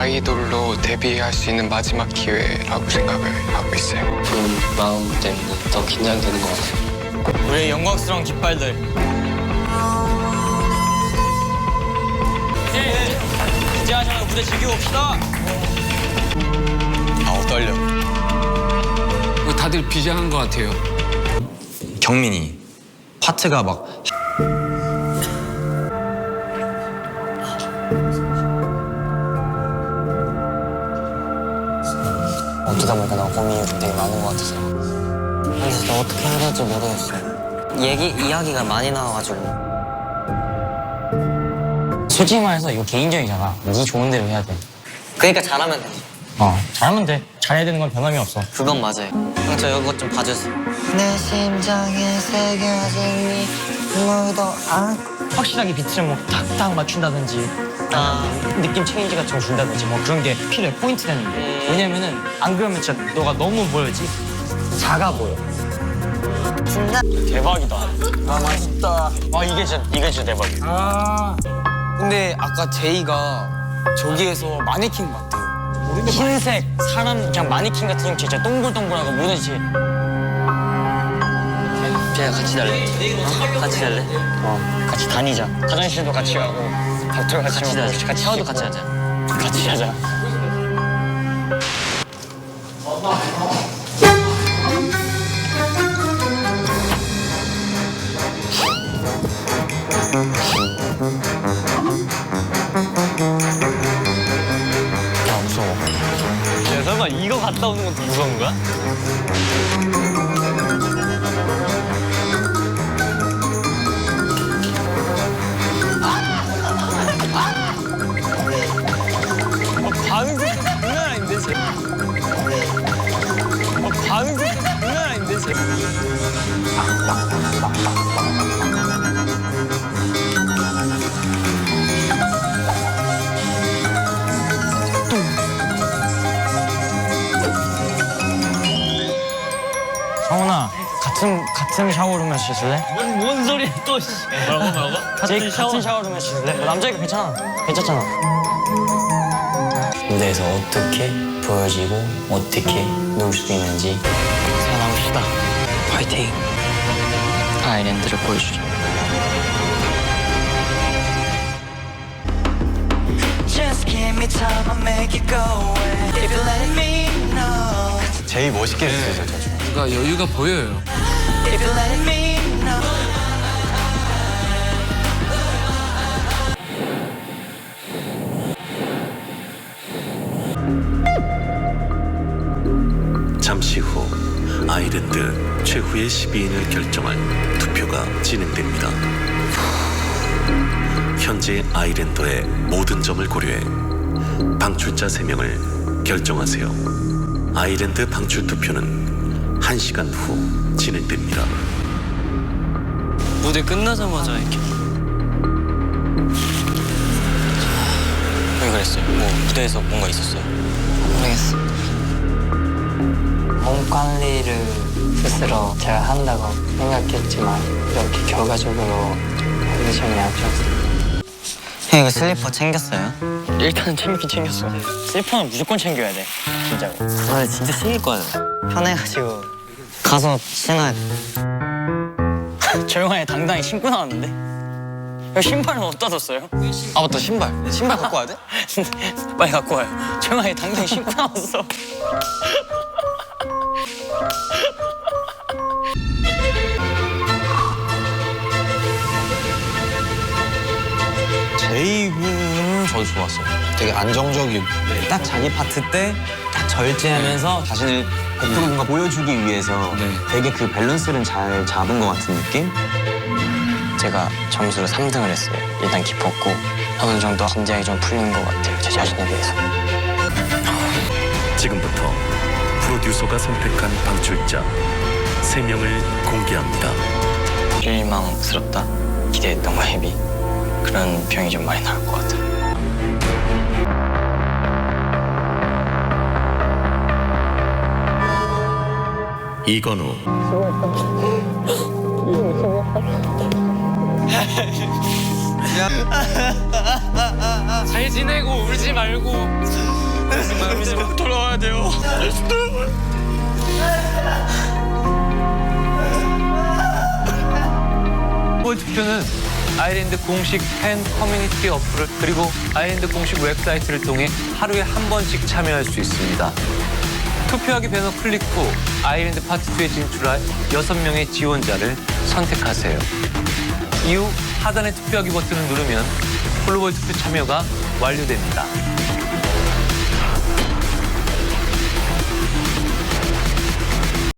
아이돌로 데뷔할 수 있는 마지막 기회라고 생각을 하고 있어요. 그런 마음 때문에 더 긴장되는 것 같아요. 우리의 영광스러운 깃발들. 예, 긴장하지 말고 무대 즐겨봅시다. 아우 떨려. 다들 비장한 것 같아요. 경민이 파트가 막 어쩌다 보니까 나 고민이 되게 많은 것 같아서. 그래서 저 어떻게 해야 될지 모르겠어요. 얘기, 이야기가 많이 나와가지고. 솔직히 말해서 이거 개인적이잖아. 네 좋은 대로 해야 돼. 그러니까 잘하면 돼. 어, 잘하면 돼. 잘해야 되는 건 변함이 없어. 그건 맞아요. 형, 저 이거 좀 봐주세요. 내 심장에 새겨진 묻어 안고 확실하게 비트를 뭐 탁탁 맞춘다든지 아, 느낌 체인지 같은 거 준다든지 뭐 그런 게 필요해. 포인트 되는 게. 왜냐면은 안 그러면 진짜 너가 너무 뭐였지? 작아 보여. 진짜 대박이다. 아, 맛있다. 아, 이게 진짜, 이게 진짜 대박이야. 아. 근데 아까 제이가 저기에서 마네킹 같대요. 흰색 사람 그냥 마네킹 같은 형 진짜 동글동글하고 뭐든지 제가 같이 달래. 어? 같이 달래? 어, 같이 다니자. 화장실도 같이 가고 밥도 같이, 같이 먹고 하자. 같이 샤워도. 같이 하자. 같이 하자. 야 무서워. 야 설마 이거 갔다 오는 것도 무서운 거야? 성훈아 같은 같은 샤워룸에서 씻을래? 뭔, 뭔 소리야 또 씨. 뭐라고 뭐라고? 같은, 샤워... 같은 샤워룸에서 씻을래? 뭐 남자니까 괜찮아 괜찮잖아 무대에서 어떻게 보여지고 어떻게 놀 수 있는지. 파이팅. 아일랜드를 보여주죠. Just give me time, I'll make it go away. If you let me know, 제일 멋있게 했어요 저 중. 뭔가 여유가 보여요. if you let me know. 잠시 후 아일랜드 최후의 12인을 결정할 투표가 진행됩니다. 현재 아일랜드의 모든 점을 고려해 방출자 3명을 결정하세요. 아일랜드 방출 투표는 1시간 후 진행됩니다. 무대 끝나자마자 이렇게. 왜 그랬어요? 뭐 무대에서 뭔가 있었어요? 모르겠어. 몸 관리를 스스로 제가 한다고 생각했지만 이렇게 결과적으로 컨디션이 안 좋았어요. 형 이거 슬리퍼 챙겼어요? 일단은 챙기긴 챙겼어 슬리퍼는 무조건 챙겨야 돼 진짜로 아 진짜 챙길 거예요. 편해가지고 가서 신어야 돼. 조용하게 당당히 신고 나왔는데 형 신발은 어디다 뒀어요? 아 맞다 신발. 신발 갖고 와야 돼? 빨리 갖고 와요 조용하게 당당히 신고 나왔어 제이 군은 저도 좋았어요. 되게 안정적이고 딱 자기 파트 때 딱 절제하면서 자신을 100% 뭔가 보여주기 위해서 되게 그 밸런스를 잘 잡은 것 같은 느낌? 제가 점수를 3등을 했어요. 일단 기뻤고 어느 정도 긴장이 좀 풀린 것 같아요. 제 자신에 대해서. 지금부터 프로듀서가 선택한 방출자 3명을 공개합니다. 실망스럽다. 기대했던 거에 비해 그런 병이 좀 많이 나올 것 같아요. 이건우 잘 지내고 울지 말고. 울지 마. 돌아와야 돼요. 후보 투표는 아이랜드 공식 팬 커뮤니티 어플을 그리고 아이랜드 공식 웹사이트를 통해 하루에 한 번씩 참여할 수 있습니다. 투표하기 배너 클릭 후 아이랜드 파트 2에 진출할 6명의 지원자를 선택하세요. 이후 하단의 투표하기 버튼을 누르면 플로벌 투표 참여가 완료됩니다.